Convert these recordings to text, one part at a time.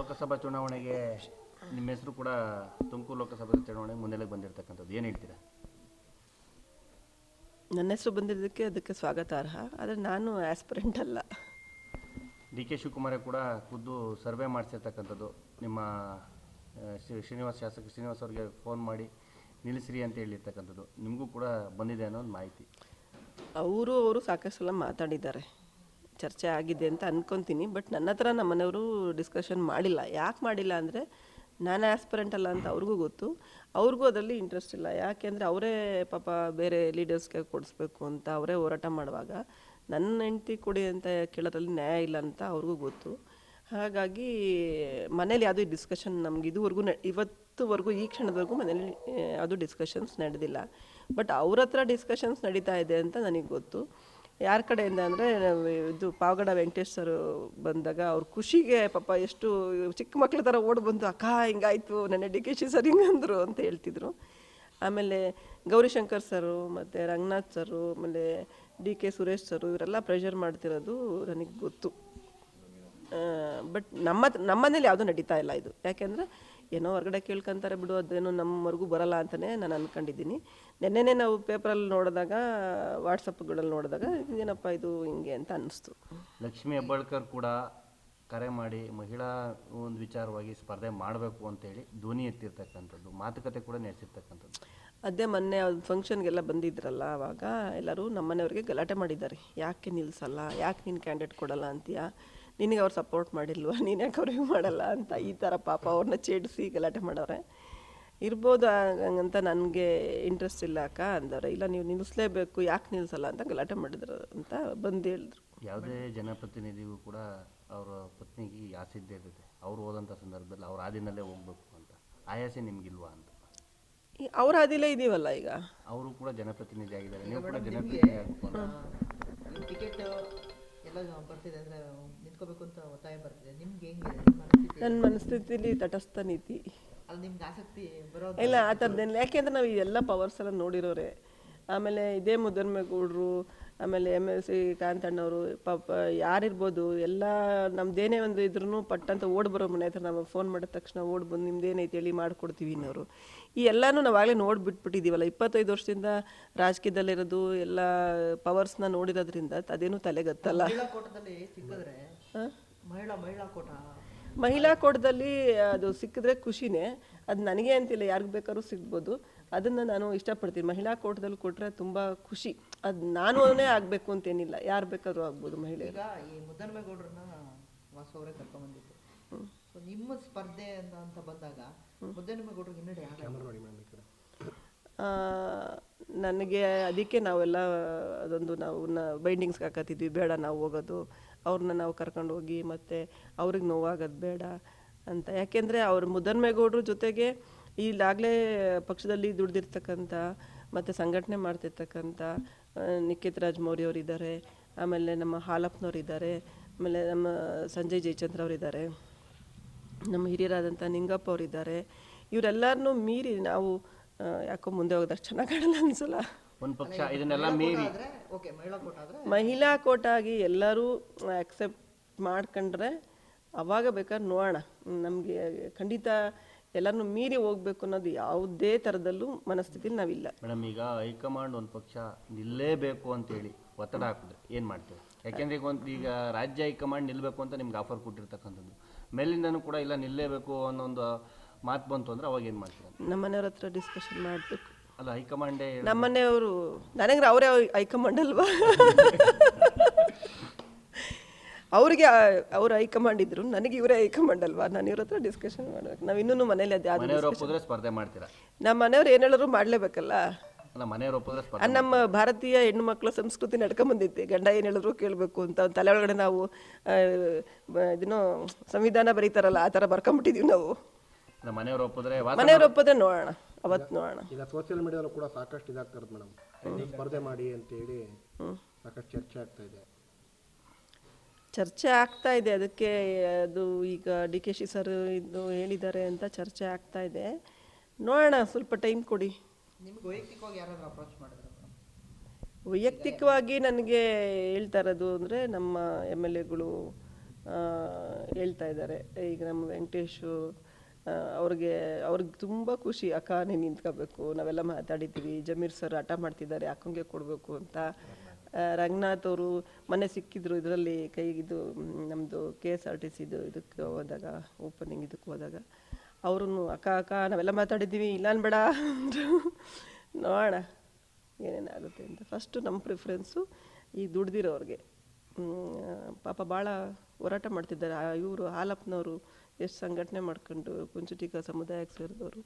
ಲೋಕಸಭಾ ಚುನಾವಣೆಗೆ ನಿಮ್ಮ ಹೆಸರು ಕೂಡ ತುಮಕೂರು ಲೋಕಸಭಾ ಚುನಾವಣೆಗೆ ಮುನ್ನೆಲೆಗೆ ಬಂದಿರತಕ್ಕಂಥದ್ದು. ಏನು ಹೇಳ್ತೀರಾ? ನನ್ನ ಹೆಸರು ಬಂದಿದ್ದಕ್ಕೆ ಅದಕ್ಕೆ ಸ್ವಾಗತಾರ್ಹ. ಆದರೆ ನಾನು ಆಸ್ಪಿರೆಂಟ್ ಅಲ್ಲ. ಡಿ ಕೆ ಶಿವಕುಮಾರೇ ಕೂಡ ಖುದ್ದು ಸರ್ವೆ ಮಾಡಿಸಿರ್ತಕ್ಕಂಥದ್ದು. ನಿಮ್ಮ ಶ್ರೀ- ಶ್ರೀನಿವಾಸ್ ಶಾಸಕ ಶ್ರೀನಿವಾಸ್ ಅವ್ರಿಗೆ ಫೋನ್ ಮಾಡಿ ನಿಲ್ಲಿಸ್ರಿ ಅಂತ ಹೇಳಿರ್ತಕ್ಕಂಥದ್ದು. ನಿಮಗೂ ಕೂಡ ಬಂದಿದೆ ಅನ್ನೋ ಒಂದು ಮಾಹಿತಿ. ಅವರು ಅವರು ಸಾಕಷ್ಟು ಸಲ ಮಾತಾಡಿದ್ದಾರೆ. ಚರ್ಚೆ ಆಗಿದೆ ಅಂತ ಅನ್ಕೊತೀನಿ. ಬಟ್ ನನ್ನ ಹತ್ರ ನಮ್ಮ ಮನೆಯವರು ಡಿಸ್ಕಷನ್ ಮಾಡಿಲ್ಲ. ಯಾಕೆ ಮಾಡಿಲ್ಲ ಅಂದರೆ ನಾನು ಆಸ್ಪರೆಂಟ್ ಅಲ್ಲ ಅಂತ ಅವ್ರಿಗೂ ಗೊತ್ತು. ಅವ್ರಿಗೂ ಅದರಲ್ಲಿ ಇಂಟ್ರೆಸ್ಟ್ ಇಲ್ಲ. ಯಾಕೆಂದರೆ ಅವರೇ ಪಾಪ ಬೇರೆ ಲೀಡರ್ಸ್ಗೆ ಕೊಡಿಸ್ಬೇಕು ಅಂತ ಅವರೇ ಹೋರಾಟ ಮಾಡುವಾಗ ನನ್ನ ಹೆಂಡ್ತಿ ಕೊಡಿ ಅಂತ ಕೇಳೋದ್ರಲ್ಲಿ ನ್ಯಾಯ ಇಲ್ಲ ಅಂತ ಅವ್ರಿಗೂ ಗೊತ್ತು. ಹಾಗಾಗಿ ಮನೇಲಿ ಯಾವುದೂ ಡಿಸ್ಕಷನ್ ನಮ್ಗೆ ಇದುವರೆಗೂ ನ, ಇವತ್ತುವರೆಗೂ, ಈ ಕ್ಷಣದವರೆಗೂ ಮನೇಲಿ ಅದು ಡಿಸ್ಕಷನ್ಸ್ ನಡೆದಿಲ್ಲ. ಬಟ್ ಅವ್ರ ಹತ್ರ ಡಿಸ್ಕಷನ್ಸ್ ನಡೀತಾ ಇದೆ ಅಂತ ನನಗೆ ಗೊತ್ತು. ಯಾರ ಕಡೆಯಿಂದ ಅಂದರೆ, ಇದು ಪಾವಗಡ ವೆಂಕಟೇಶ್ ಸರ್ ಬಂದಾಗ ಅವ್ರ ಖುಷಿಗೆ ಪಾಪ ಎಷ್ಟು ಚಿಕ್ಕ ಮಕ್ಳ ಥರ ಓಡ್ ಬಂದು, ಅಕ್ಕ, ಹಿಂಗಾಯಿತು, ನನ್ನ ಡಿ ಕೆ ಶಿ ಸರ್ ಹಿಂಗಂದ್ರು ಅಂತ ಹೇಳ್ತಿದ್ರು. ಆಮೇಲೆ ಗೌರಿಶಂಕರ್ ಸರು, ಮತ್ತು ರಂಗನಾಥ್ ಸರು, ಆಮೇಲೆ ಡಿ ಕೆ ಸುರೇಶ್ ಸರು, ಇವರೆಲ್ಲ ಪ್ರೆಷರ್ ಮಾಡ್ತಿರೋದು ನನಗೆ ಗೊತ್ತು. ಬಟ್ ನಮ್ಮ, ನಮ್ಮನೇಲಿ ಯಾವುದೂ ನಡೀತಾ ಇಲ್ಲ ಇದು. ಯಾಕೆಂದರೆ ಏನೋ ಹೊರಗಡೆ ಕೇಳ್ಕೊಂತಾರೆ ಬಿಡು ಅದೇನೋ ನಮ್ಮವರೆಗೂ ಬರಲ್ಲ ಅಂತಲೇ ನಾನು ಅಂದ್ಕೊಂಡಿದ್ದೀನಿ ನೆನ್ನೆನೇ ನಾವು ಪೇಪರಲ್ಲಿ ನೋಡಿದಾಗ ವಾಟ್ಸಪ್ಗಳಲ್ಲಿ ನೋಡಿದಾಗ ಏನಪ್ಪ ಇದು ಹಿಂಗೆ ಅಂತ ಅನ್ನಿಸ್ತು. ಲಕ್ಷ್ಮಿ ಹೆಬ್ಬಾಳ್ಕರ್ ಕೂಡ ಕರೆ ಮಾಡಿ ಮಹಿಳಾ ಒಂದು ವಿಚಾರವಾಗಿ ಸ್ಪರ್ಧೆ ಮಾಡಬೇಕು ಅಂತೇಳಿ ಧ್ವನಿ ಎತ್ತಿರ್ತಕ್ಕಂಥದ್ದು ಮಾತುಕತೆ ಕೂಡ ನಡೆಸಿರ್ತಕ್ಕಂಥದ್ದು ಅದೇ ಮೊನ್ನೆ ಅದು ಫಂಕ್ಷನ್ಗೆಲ್ಲ ಬಂದಿದ್ರಲ್ಲ ಆವಾಗ ಎಲ್ಲರೂ ನಮ್ಮನೆಯವ್ರಿಗೆ ಗಲಾಟೆ ಮಾಡಿದ್ದಾರೆ. ಯಾಕೆ ನಿಲ್ಲಿಸಲ್ಲ ಯಾಕೆ ನೀನು ಕ್ಯಾಂಡಿಡೇಟ್ ಕೊಡಲ್ಲ ಅಂತೀಯ? ನಿನಗೆ ಅವ್ರು ಸಪೋರ್ಟ್ ಮಾಡಿಲ್ವ? ನೀನು ಯಾಕೆ ಅವ್ರಿಗೆ ಮಾಡಲ್ಲ ಅಂತ ಈ ಥರ ಪಾಪ ಅವ್ರನ್ನ ಚೇಡಿಸಿ ಗಲಾಟೆ ಮಾಡವ್ರೆ ಇರ್ಬೋದು ಹಂಗಂತ ನನಗೆ ಇಂಟ್ರೆಸ್ಟ್ ಇಲ್ಲ ಅಕ್ಕ ಅಂದವ್ರೆ. ಇಲ್ಲ ನೀವು ನಿಲ್ಲಿಸಲೇಬೇಕು ಯಾಕೆ ನಿಲ್ಲಿಸಲ್ಲ ಅಂತ ಗಲಾಟೆ ಮಾಡಿದ್ರು ಅಂತ ಬಂದು ಹೇಳಿದ್ರು. ಯಾವುದೇ ಜನಪ್ರತಿನಿಧಿಗೂ ಕೂಡ ಅವರ ಪತ್ನಿಗೆ ಈ ಆಸೆ ಇದ್ದೇ ಇರುತ್ತೆ. ಅವ್ರು ಹೋದಂಥ ಸಂದರ್ಭದಲ್ಲಿ ಅವ್ರ ಹಾದಿನಲ್ಲೇ ಹೋಗ್ಬೇಕು ಅಂತ. ಆಯಾಸೆ ನಿಮ್ಗಿಲ್ವಾ ಅಂತ. ಈ ಅವ್ರ ಹಾದಿಲೇ ಇದೀವಲ್ಲ ಈಗ? ಅವರು ಕೂಡ ಜನಪ್ರತಿನಿಧಿ ಆಗಿದ್ದಾರೆ. ನೀವು ಕೂಡ ಜನಪ್ರತಿನಿಧಿ ಆಗ್ಬೇಕು ಅಂತ. ಟಿಕೆಟ್ ಬರ್ತಿದೆ ಅಂದ್ರೆ ನಿಂತ್ಕೋಬೇಕು ಅಂತ ಒತ್ತಾಯ ಬರ್ತಿದೆ. ನಿಮ್ಗೆ ಹೆಂಗಿದೆ? ಮನಸ್ಥಿತಿ? ನನ್ನ ಮನಸ್ಥಿತಿಲಿ ತಟಸ್ಥ ನೀತಿ. ಅಲ್ಲಿ ನಿಮ್ಗೆ ಆಸಕ್ತಿ ಬರೋದು? ಇಲ್ಲ ಆ ಥರದ್ದೇನಿಲ್ಲ ಯಾಕೆಂದ್ರೆ ನಾವು ಎಲ್ಲ ಪವರ್ಸ್ ಎಲ್ಲ ನೋಡಿರೋರೆ. ಆಮೇಲೆ ಇದೇ ಮುದ್ದನ್ಮೇಗೌಡರು ಆಮೇಲೆ ಎಂ ಎಲ್ ಸಿ ಕಾಂತಣ್ಣವರು ಪಾಪ ಯಾರಿರ್ಬೋದು ಎಲ್ಲ ನಮ್ದೇನೇ ಒಂದು ಇದ್ರೂ ಪಟ್ಟಂತ ಓಡ್ ಬರೋ ಮನೆ ಹತ್ರ ನಮಗೆ ಫೋನ್ ಮಾಡಿದ ತಕ್ಷಣ ಓಡ್ ಬಂದು ನಿಮ್ದೇನೈತೆ ಹೇಳಿ ಮಾಡಿಕೊಡ್ತೀವಿ ಇನ್ನೋರು ಈ ಎಲ್ಲನೂ ನಾವಾಗಲೇ ನೋಡಿ ಬಿಟ್ಬಿಟ್ಟಿದ್ದೀವಲ್ಲ ಇಪ್ಪತ್ತೈದು ವರ್ಷದಿಂದ ರಾಜಕೀಯದಲ್ಲಿರೋದು ಎಲ್ಲ ಪವರ್ಸ್ನ ನೋಡಿರೋದ್ರಿಂದ ಅದೇನು ತಲೆಗತ್ತಲ್ಲ. ಮಹಿಳಾ ಕೋಟದಲ್ಲಿ ಅದು ಸಿಕ್ಕಿದ್ರೆ ಖುಷಿನೇ ಅದು ನನಗೆ ಅಂತಿಲ್ಲ ಯಾರಿಗೆ ಬೇಕಾದ್ರೂ ಸಿಗ್ಬೋದು. ಅದನ್ನು ನಾನು ಇಷ್ಟಪಡ್ತೀನಿ. ಮಹಿಳಾ ಕೋಟದಲ್ಲಿ ಕೊಟ್ಟರೆ ತುಂಬ ಖುಷಿ. ಅದು ನಾನೇ ಆಗಬೇಕು ಅಂತೇನಿಲ್ಲ. ಯಾರು ಬೇಕಾದರೂ ಆಗ್ಬೋದು ಮಹಿಳೆ ಈಗ ಈ ಮುದ್ದನಮೇಗೌಡ್ರನ್ನ ವಾಸು ಅವರೇ ಕರ್ಕೊಂಡ್ಬಂದಿತ್ತು ಸೊ ನಿಮ್ಮ ಸ್ಪರ್ಧೆ ಅಂತ ಅಂತ ಬಂದಾಗ ಮುದ್ದನಮೇಗೌಡ್ರಿಗೆ ಹಿನ್ನಡೆ ಆ, ನನಗೆ ಅದಕ್ಕೆ ನಾವೆಲ್ಲ ಅದೊಂದು ನಾವು ಬೈಂಡಿಂಗ್ಸ್ ಹಾಕತ್ತಿದ್ವಿ. ಬೇಡ ನಾವು ಹೋಗೋದು. ಅವ್ರನ್ನ ನಾವು ಕರ್ಕೊಂಡು ಹೋಗಿ ಮತ್ತು ಅವ್ರಿಗೆ ನೋವಾಗೋದು ಬೇಡ ಅಂತ. ಯಾಕೆಂದರೆ ಅವ್ರ ಮುದ್ದನ್ಮೇಗೌಡ್ರ ಜೊತೆಗೆ ಈಗಾಗಲೇ ಪಕ್ಷದಲ್ಲಿ ದುಡ್ದಿರ್ತಕ್ಕಂಥ ಮತ್ತು ಸಂಘಟನೆ ಮಾಡ್ತಿರ್ತಕ್ಕಂಥ ನಿಖಿತ್ ರಾಜ್ ಮೌರ್ಯ ಅವರಿದ್ದಾರೆ ಆಮೇಲೆ ನಮ್ಮ ಹಾಲಪ್ಪನವ್ರು ಇದ್ದಾರೆ ಆಮೇಲೆ ನಮ್ಮ ಸಂಜಯ್ ಜಯಚಂದ್ರ ಅವರಿದ್ದಾರೆ ನಮ್ಮ ಹಿರಿಯರಾದಂಥ ನಿಂಗಪ್ಪ ಅವರಿದ್ದಾರೆ. ಇವರೆಲ್ಲರನ್ನೂ ಮೀರಿ ನಾವು ಯಾಕೋ ಮುಂದೆ ಹೋಗೋದಷ್ಟು ಚೆನ್ನಾಗಿ ಕಾಣಲ್ಲ ಅನ್ಸಲ್ಲ. ಒಂದು ಪಕ್ಷ ಇದನ್ನೆಲ್ಲ ಮೀರಿ ಓಕೆ ಮಹಿಳಾ ಕೋಟ ಆದ್ರೆ? ಮಹಿಳಾ ಕೋಟಾಗಿ ಎಲ್ಲರೂ ಆಕ್ಸೆಪ್ಟ್ ಮಾಡ್ಕೊಂಡ್ರೆ ಅವಾಗ ಬೇಕಾದ್ರೆ ನೋಡೋಣ. ನಮಗೆ ಖಂಡಿತ ಎಲ್ಲರನ್ನೂ ಮೀರಿ ಹೋಗ್ಬೇಕು ಅನ್ನೋದು ಯಾವುದೇ ಥರದಲ್ಲೂ ಮನಸ್ಥಿತಿಲಿ ನಾವಿಲ್ಲ. ಮೇಡಮ್ ಈಗ ಹೈಕಮಾಂಡ್ ಒಂದು ಪಕ್ಷ ನಿಲ್ಲೇಬೇಕು ಅಂತೇಳಿ ಒತ್ತಡ ಹಾಕಿದ್ರೆ ಏನು ಮಾಡ್ತೀವಿ ಯಾಕೆಂದ್ರೆ ಈಗ ಒಂದು ಈಗ ರಾಜ್ಯ ಹೈಕಮಾಂಡ್ ನಿಲ್ಲಬೇಕು ಅಂತ ನಿಮ್ಗೆ ಆಫರ್ ಕೊಟ್ಟಿರ್ತಕ್ಕಂಥದ್ದು. ಮೇಲಿಂದನೂ ಕೂಡ ಇಲ್ಲ ನಿಲ್ಲೇಬೇಕು ಅನ್ನೋ ಒಂದು ಮಾತು ಬಂತು ಅಂದ್ರೆ ಅವಾಗ ಏನು ಮಾಡ್ತೀವಿ ನಮ್ಮ ಮನೆಯವ್ರ ಹತ್ರ ಡಿಸ್ಕಷನ್ ಮಾಡಬೇಕು. ಅಲ್ಲ ಹೈಕಮಾಂಡೇ ನಮ್ಮನೆಯವರು ನನಗೆ ಅವರೇ ಹೈಕಮಾಂಡ್ ಅಲ್ವಾ? ಅವ್ರಿಗೆ ಅವ್ರು ಹೈಕಮಾಂಡ್ ಇದ್ರು ನನಗೆ ಇವರೇ ಹೈಕಮಾಂಡ್ ಅಲ್ವಾ? ನಾನು ಇವ್ರ ಹತ್ರ ಡಿಸ್ಕಷನ್ ಮಾಡ್ಬೇಕು. ನಾವು ಇನ್ನೂ ಮನೇಲಿ ಅದೇ ಯಾವುದು ಮನೆಯವ್ರು ಒಪ್ಪಿದ್ರೆ ಸ್ಪರ್ಧೆ ಮಾಡ್ತೀರಾ? ನಮ್ಮ ಮನೆಯವ್ರು ಏನು ಹೇಳಿದ್ರು ಮಾಡಲೇಬೇಕಲ್ಲ? ಅಲ್ಲ ಮನೆಯವ್ರು ಒಪ್ಪಿದ್ರೆ ಆ ಸ್ಪರ್ಧೆ ನಮ್ಮ ಭಾರತೀಯ ಹೆಣ್ಣು ಮಕ್ಕಳ ಸಂಸ್ಕೃತಿ ನಡ್ಕೊಂಬಂದೈತೆ ಗಂಡ ಏನು ಹೇಳಿದ್ರು ಕೇಳಬೇಕು ಅಂತ. ತಲೆ ಒಳಗಡೆ ನಾವು ಇದನ್ನು ಬ- ಇದೇನೋ ಸಂವಿಧಾನ ಬರೀತಾರಲ್ಲ ಆ ಥರ ಬರ್ಕೊಂಬಿಟ್ಟಿದೀವಿ ನಾವು. ಮನೆಯವ್ರ ಮನೆಯವ್ರು ಒಪ್ಪಿದ್ರೆ ವಾಸ ಮನೆಯವ್ರು ಒಪ್ಪದೆ ನೋಡೋಣ ಅವತ್ತು ನೋಡೋಣ. ಈಗ ಸೋಷಿಯಲ್ ಮೀಡಿಯಾದಲ್ಲೂ ಕೂಡ ಸಾಕಷ್ಟು ಇದಾಗ್ತಾ ಇರೋದು ಮೇಡಮ್ ಸ್ಪರ್ಧೆ ಮಾಡಿ ಅಂತೇಳಿ ಸಾಕಷ್ಟು ಚರ್ಚೆ ಆಗ್ತಾ ಇದೆ. ಚರ್ಚೆ ಆಗ್ತಾ ಇದೆ. ಅದಕ್ಕೆ ಅದು ಈಗ ಡಿ ಕೆ ಶಿ ಸರ್ ಇದು ಹೇಳಿದ್ದಾರೆ ಅಂತ ಚರ್ಚೆ ಆಗ್ತಾ ಇದೆ. ನೋಡೋಣ ಸ್ವಲ್ಪ ಟೈಮ್ ಕೊಡಿ. ನಿಮ್ಗೆ ವೈಯಕ್ತಿಕವಾಗಿ ಯಾರಾದ್ರೂ ಅಪ್ರೋಚ್ ಮಾಡಿದ್ರೆ ವೈಯಕ್ತಿಕವಾಗಿ ನನಗೆ ಹೇಳ್ತಾ ಇರೋದು ಅಂದರೆ ನಮ್ಮ ಎಂ ಎಲ್ ಎಗಳು ಹೇಳ್ತಾ ಇದ್ದಾರೆ. ಈಗ ನಮ್ಮ ವೆಂಕಟೇಶು ಅವ್ರಿಗೆ ಅವ್ರಿಗೆ ತುಂಬ ಖುಷಿ. ಅಕ್ಕ ನೀನು ನಿಂತ್ಕೋಬೇಕು. ನಾವೆಲ್ಲ ಮಾತಾಡಿದ್ದೀವಿ. ಜಮೀರ್ ಸರ್ ಹಠ ಮಾಡ್ತಿದ್ದಾರೆ. ಅಕ್ಕಂಗೆ ಕೊಡಬೇಕು ಅಂತ. ರಂಗನಾಥ್ ಅವರು ಮನೆ ಸಿಕ್ಕಿದ್ರು ಇದರಲ್ಲಿ ಕೈಗಿದು ನಮ್ಮದು ಕೆ ಎಸ್ ಆರ್ ಟಿ ಸಿದು ಇದಕ್ಕೆ ಹೋದಾಗ ಓಪನಿಂಗ್ ಇದಕ್ಕೆ ಹೋದಾಗ. ಅವರು ಅಕ್ಕ ಅಕ್ಕ, ನಾವೆಲ್ಲ ಮಾತಾಡಿದ್ದೀವಿ, ಇಲ್ಲ ಅನ್ಬೇಡ ನೋಡೋಣ ಏನೇನಾಗುತ್ತೆ ಅಂತ. ಫಸ್ಟು ನಮ್ಮ ಪ್ರಿಫರೆನ್ಸು ಈ ದುಡ್ದಿರೋರಿಗೆ. ಪಾಪ ಭಾಳ ಹೋರಾಟ ಮಾಡ್ತಿದ್ದಾರೆ. ಇವರು ಹಾಲಪ್ಪನವರು ಎಷ್ಟು ಸಂಘಟನೆ ಮಾಡ್ಕೊಂಡು, ಕುಂಚುಟಿಕ ಸಮುದಾಯಕ್ಕೆ ಸೇರಿದವರು.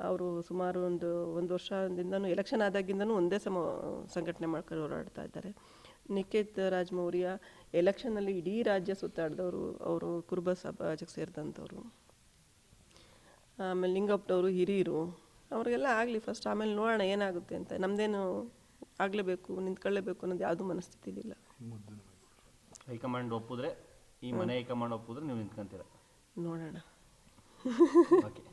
ಅವರು ಸುಮಾರು ಒಂದು ಒಂದು ವರ್ಷದಿಂದನೂ ಎಲೆಕ್ಷನ್ ಆದಾಗಿಂದನೂ ಒಂದೇ ಸಮ ಸಂಘಟನೆ ಮಾಡ್ಕೊಂಡು ಹೋರಾಡ್ತಾ ಇದ್ದಾರೆ. ನಿಖಿತ್ ರಾಜ್ ಮೌರ್ಯ ಎಲೆಕ್ಷನಲ್ಲಿ ಇಡೀ ರಾಜ್ಯ ಸುತ್ತಾಡಿದವರು ಅವರು ಕುರುಬ ಸಮಾಜಕ್ಕೆ ಸೇರಿದಂಥವ್ರು. ಆಮೇಲೆ ಲಿಂಗಪ್ಪನವರು ಹಿರಿಯರು ಅವ್ರಿಗೆಲ್ಲ ಆಗಲಿ ಫಸ್ಟ್ ಆಮೇಲೆ ನೋಡೋಣ ಏನಾಗುತ್ತೆ ಅಂತ. ನಮ್ಮದೇನು ಆಗಲೇಬೇಕು ನಿಂತ್ಕೊಳ್ಳೇಬೇಕು ಅನ್ನೋದು ಯಾವುದೂ ಮನಸ್ಥಿತಿಲಿಲ್ಲ. ಹೈಕಮಾಂಡ್ ಒಪ್ಪಿದ್ರೆ ಈ ಮನೆ ಹೈಕಮಾಂಡ್ ಒಪ್ಪಿದ್ರೆ ನೀವು ನಿಂತ್ಕೊಂತೀರ. ನೋಡೋಣ. ಓಕೆ.